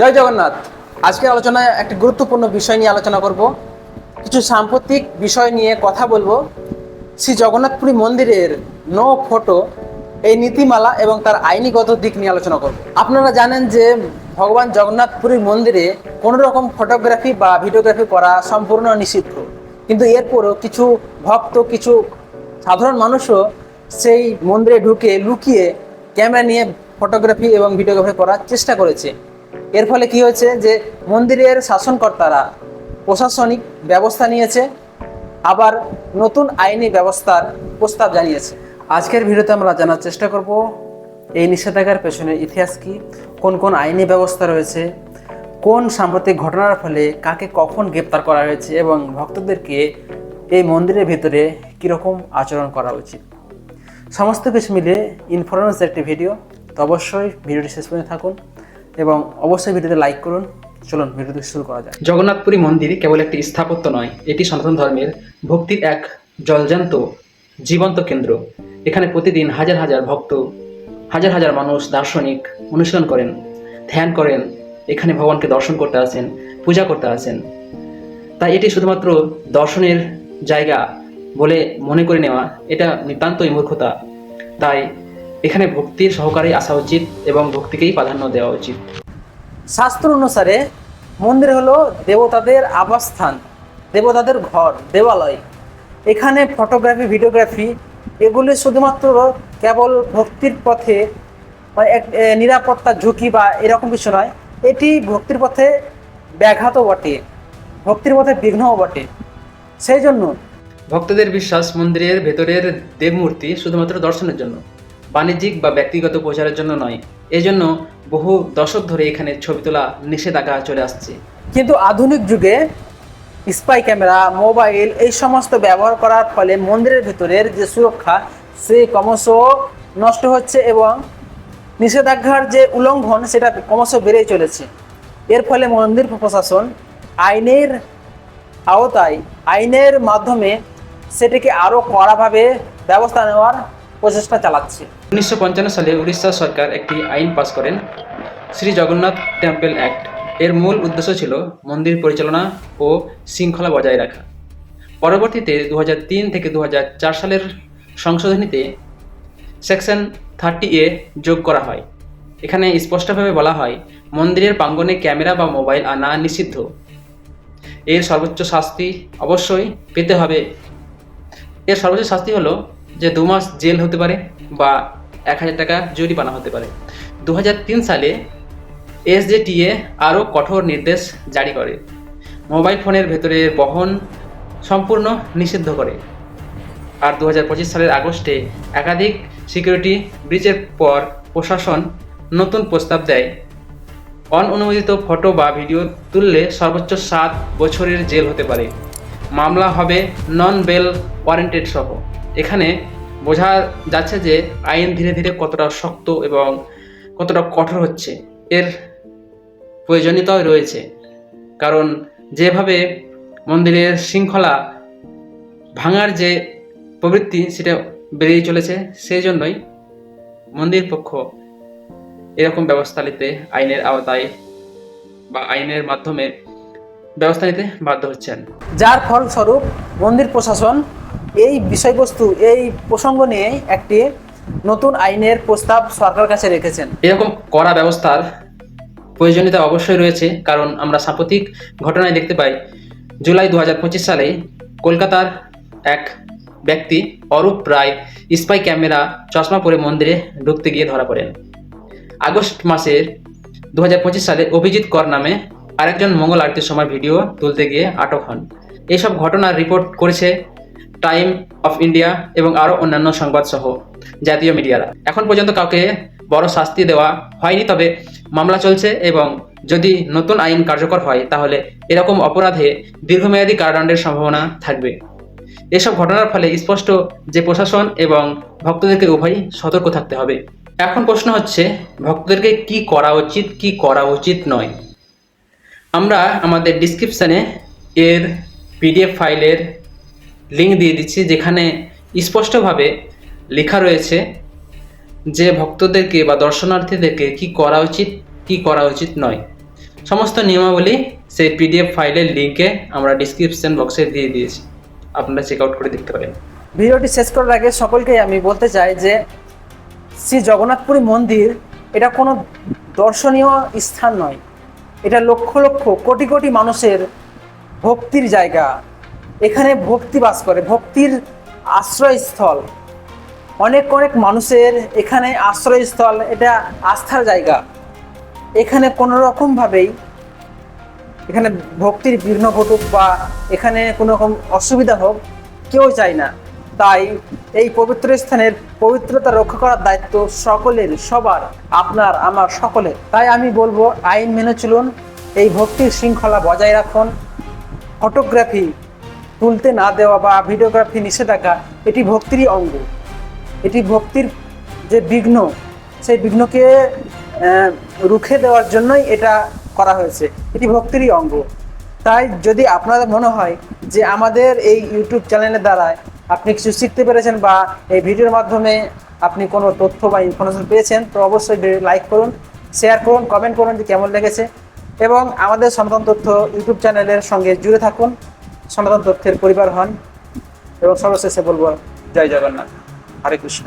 জয় জগন্নাথ। আজকের আলোচনায় একটি গুরুত্বপূর্ণ বিষয় নিয়ে আলোচনা করব। কিছু সাম্প্রতিক বিষয় নিয়ে কথা বলব। শ্রী জগন্নাথপুরী মন্দিরের নো ফটো, এই নীতিমালা এবং তার আইনিগত দিক নিয়ে আলোচনা করব। আপনারা জানেন যে ভগবান জগন্নাথপুরীর মন্দিরে কোনো রকম ফটোগ্রাফি বা ভিডিওগ্রাফি করা সম্পূর্ণ নিষিদ্ধ। কিন্তু এরপরও কিছু ভক্ত, কিছু সাধারণ মানুষও সেই মন্দিরে ঢুকে লুকিয়ে ক্যামেরা নিয়ে ফটোগ্রাফি এবং ভিডিওগ্রাফি করার চেষ্টা করেছে। এর ফলে কি হয়েছে যে মন্দিরের শাসনকর্তারা প্রশাসনিক ব্যবস্থা নিয়েছে, আবার নতুন আইনি ব্যবস্থার প্রস্তাব জানিয়েছে। আজকের ভিডিওতে আমরা জানার চেষ্টা করব, এই নিষেধাজ্ঞার পেছনে ইতিহাস কি, কোন কোন আইনি ব্যবস্থা রয়েছে, কোন সাম্প্রতিক ঘটনার ফলে কাকে কখন গ্রেপ্তার করা হয়েছে এবং ভক্তদেরকে এই মন্দিরের ভিতরে কীরকম আচরণ করা উচিত। সমস্ত কিছু মিলে ইনফরমেন্স একটি ভিডিও, তো অবশ্যই ভিডিওটি শেষ পর্যন্ত থাকুন। এবং অবশ্যই ভিডিওতে লাইক করুন। চলুন ভিডিওটি শুরু করা যায় জগন্নাথপুরী মন্দির কেবল একটি স্থাপত্য নয়, এটি সনাতন ধর্মের ভক্তির এক জলজান্ত, জীবন্ত কেন্দ্র। এখানে প্রতিদিন হাজার হাজার ভক্ত, হাজার হাজার মানুষ দার্শনিক অনুশীলন করেন, ধ্যান করেন, এখানে ভগবানকে দর্শন করতে আসেন, পূজা করতে আসেন। তাই এটি শুধুমাত্র দর্শনের জায়গা বলে মনে করে নেওয়া, এটা নিতান্তই মূর্খতা। তাই এখানে ভক্তির সহকারে আসা উচিত এবং ভক্তিকেই প্রাধান্য দেওয়া উচিত। শাস্ত্র অনুসারে মন্দির হলো দেবতাদের আবাসস্থান দেবতাদের ঘর দেবালয়। এখানে ফটোগ্রাফি ভিডিওগ্রাফি এগুলি শুধুমাত্র কেবল ভক্তির পথে নিরাপত্তার ঝুঁকি বা এরকম কিছু নয় এটি ভক্তির পথে ব্যাঘাতও বটে ভক্তির পথে বিঘ্নও বটে। সেই জন্য ভক্তদের বিশ্বাস মন্দিরের ভেতরের দেবমূর্তি শুধুমাত্র দর্শনের জন্য। বাণিজ্যিক বা ব্যক্তিগত প্রচারের জন্য নয়। এজন্য বহু দশক ধরে এখানে ছবি তোলা নিষেধাজ্ঞা চলে আসছে। কিন্তু আধুনিক যুগে স্পাই ক্যামেরা, মোবাইল এই সমস্ত ব্যবহার করার ফলে মন্দিরের ভেতরের যে সুরক্ষা সে ক্রমশ নষ্ট হচ্ছে এবং নিষেধাজ্ঞার যে উল্লঙ্ঘন সেটা ক্রমশ বেড়েই চলেছে। এর ফলে মন্দির প্রশাসন আইনের আওতায়, আইনের মাধ্যমে সেটিকে আরও কড়াভাবে ব্যবস্থা নেওয়ার প্রচেষ্টা চালাচ্ছে। উনিশশো পঞ্চান্ন সালে উড়িষ্যা সরকার একটি আইন পাস করেন, শ্রী জগন্নাথ টেম্পল অ্যাক্ট। এর মূল উদ্দেশ্য ছিল মন্দির পরিচালনা ও শৃঙ্খলা বজায় রাখা। পরবর্তীতে দু হাজার তিন থেকে দু হাজার চার সালের সংশোধনীতে সেকশন থার্টি এ যোগ করা হয়। এখানে স্পষ্টভাবে বলা হয়, মন্দিরের প্রাঙ্গণে ক্যামেরা বা মোবাইল আনা নিষিদ্ধ। এর সর্বোচ্চ শাস্তি অবশ্যই পেতে হবে। এর সর্বোচ্চ শাস্তি হলো যে দু মাস জেল হতে পারে বা এক হাজার টাকা জরিমানা হতে পারে। দু হাজার তিন সালে এসজেটিএ আরও কঠোর নির্দেশ জারি করে। মোবাইল ফোনের ভেতরে বহন সম্পূর্ণ নিষিদ্ধ করে। আর দু হাজার পঁচিশ সালের আগস্টে একাধিক সিকিউরিটি ব্রিচের পর প্রশাসন নতুন প্রস্তাব দেয়। অননুমোদিত ফটো বা ভিডিও তুললে সর্বোচ্চ সাত বছরের জেল হতে পারে। মামলা হবে নন বেল ওয়ারেন্টেড সহ। এখানে বোঝা যাচ্ছে যে আইন ধীরে ধীরে কতটা শক্ত এবং কতটা কঠোর হচ্ছে। এর প্রয়োজনীয়তাও রয়েছে। কারণ যেভাবে মন্দিরের শৃঙ্খলা ভাঙার যে প্রবৃত্তি সেটা বেড়েই চলেছে, সেই জন্যই মন্দির পক্ষ এরকম ব্যবস্থা নিতে আইনের আওতায় বা আইনের মাধ্যমে ব্যবস্থা নিতে বাধ্য হচ্ছেন। যার ফলস্বরূপ মন্দির প্রশাসন এই বিষয়বস্তু, এই প্রসঙ্গ নিয়ে একটি নতুন আইনের প্রস্তাব সরকার কাছে রেখেছেন। এরকম করা ব্যবস্থার প্রয়োজনীয়তা অবশ্যই রয়েছে, কারণ আমরা সাম্প্রতিক ঘটনায় দেখতে পাই, জুলাই দু হাজার পঁচিশ সালে কলকাতার এক ব্যক্তি অরূপ রায় স্পাই ক্যামেরা চশমা পরে মন্দিরে ঢুকতে গিয়ে ধরা পড়েন। আগস্ট মাসের দু হাজার পঁচিশ সালে অভিজিৎ কর নামে আরেকজন মঙ্গল আরতির সময় ভিডিও তুলতে গিয়ে আটক হন। এইসব ঘটনার রিপোর্ট করেছে টাইম অফ ইন্ডিয়া এবং আরও অন্যান্য সংবাদ সহ জাতীয় মিডিয়ারা। এখন পর্যন্ত কাউকে বড় শাস্তি দেওয়া হয়নি, তবে মামলা চলছে এবং যদি নতুন আইন কার্যকর হয়, তাহলে এরকম অপরাধে দীর্ঘমেয়াদী কারাদণ্ডের সম্ভাবনা থাকবে। এসব ঘটনার ফলে স্পষ্ট যে প্রশাসন এবং ভক্তদেরকে উভয়ই সতর্ক থাকতে হবে। এখন প্রশ্ন হচ্ছে, ভক্তদেরকে কি করা উচিত, কি করা উচিত নয়? আমরা আমাদের ডিসক্রিপশানে এর পিডিএফ ফাইলের লিঙ্ক দিয়ে দিচ্ছি, যেখানে স্পষ্টভাবে লেখা রয়েছে যে ভক্তদেরকে বা দর্শনার্থীদেরকে কি করা উচিত, কি করা উচিত নয়। সমস্ত নিয়মাবলী সেই পিডিএফ ফাইলের লিঙ্কে আমরা ডিসক্রিপশন বক্সে দিয়ে দিয়েছি। আপনারা চেক আউট করে দেখতে পারেন। ভিডিওটি শেষ করার আগে সকলকে আমি বলতে চাই যে শ্রী জগন্নাথপুরী মন্দির এটা কোনো দর্শনীয় স্থান নয়। এটা লক্ষ লক্ষ, কোটি কোটি মানুষের ভক্তির জায়গা। এখানে ভক্তি বাস করে, ভক্তির আশ্রয়স্থল। অনেক অনেক মানুষের এখানে আশ্রয়স্থল, এটা আস্থার জায়গা। এখানে কোনো রকমভাবেই এখানে ভক্তির বিঘ্ন ঘটুক বা এখানে কোনো রকম অসুবিধা হোক, কেউ চায় না। তাই এই পবিত্র স্থানের পবিত্রতা রক্ষা করার দায়িত্ব সকলের, সবার, আপনার, আমার সকলের। তাই আমি বলব, আইন মেনে চলুন, এই ভক্তির শৃঙ্খলা বজায় রাখুন। ফটোগ্রাফি তুলতে না দেওয়া বা ভিডিওগ্রাফি নিষেধাজ্ঞা, এটি ভক্তিরই অঙ্গ। এটি ভক্তির যে বিঘ্ন, সেই বিঘ্নকে রুখে দেওয়ার জন্যই এটা করা হয়েছে। এটি ভক্তিরই অঙ্গ। তাই যদি আপনাদের মনে হয় যে আমাদের এই ইউটিউব চ্যানেলের দ্বারা আপনি কিছু শিখতে পেরেছেন বা এই ভিডিওর মাধ্যমে আপনি কোনো তথ্য বা ইনফরমেশন পেয়েছেন, তো অবশ্যই লাইক করুন শেয়ার করুন কমেন্ট করুন যে কেমন লেগেছে। এবং আমাদের সনাতন তথ্য ইউটিউব চ্যানেলের সঙ্গে জুড়ে থাকুন। সনাতন তথ্যের পরিবার হন এবং সর্বশেষে বলব জয় জগন্নাথ। হরে কৃষ্ণ।